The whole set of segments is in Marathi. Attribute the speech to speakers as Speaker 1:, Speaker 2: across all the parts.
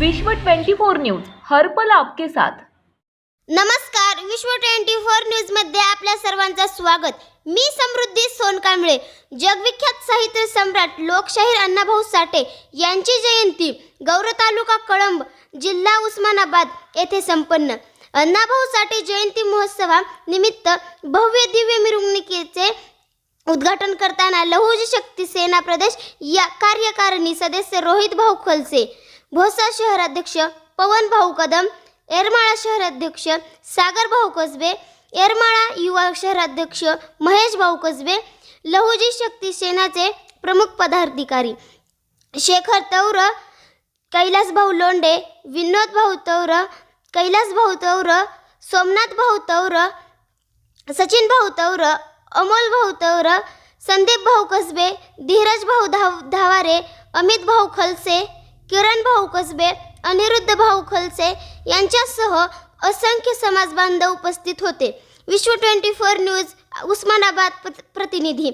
Speaker 1: विश्व 24 न्यूज हर्पल आपके साथ.
Speaker 2: नमस्कार विश्व ट्वेंटी फोर न्यूजमध्ये आपल्या सर्वांचं स्वागत. मी समृद्धी सोनकांबळे जगविख्यात साहित्य सम्राट लोकशाहीर अण्णाभाऊ साठे यांची जयंती गौर तालुका कळंब जिल्हा उस्मानाबाद येथे संपन्न. अण्णाभाऊ साठे जयंती महोत्सवा निमित्त भव्य दिव्य मिरवणुकीचे उद्घाटन करताना लहुजी शक्ती सेना प्रदेश या कार्यकारिणी सदस्य रोहित भाऊ खलसे भोसा शहराध्यक्ष पवन भाऊ कदम येरमाळा शहराध्यक्ष सागर भाऊ कसबे येरमाळा युवा शहराध्यक्ष महेश भाऊ कसबे लहुजी शक्ती सेनाचे प्रमुख पदाधिकारी शेखर तौर कैलास भाऊ लोंडे विनोद भाऊ तौर कैलास भाऊ तौर सोमनाथ भाऊ तौर सचिन भाऊ तौर अमोल भाऊ तौर संदीप भाऊ कसबे धीरज भाऊ धाव धावारे अमित भाऊ खलसे किरण भाऊ कसबे अनिरुद्ध भाऊ खलसे यांच्यासह असंख्य समाज बांधव उपस्थित होते. विश्व ट्वेंटी फोर न्यूज उस्मानाबाद प्रतिनिधी.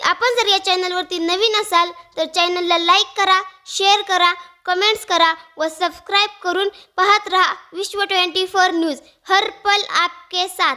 Speaker 2: आपण जर या चॅनलवरती नवीन असाल तर चॅनलला लाईक करा शेअर करा कमेंट्स करा व सबस्क्राईब करून पाहत रहा विश्व ट्वेंटी फोर न्यूज. हर पल आपके साथ.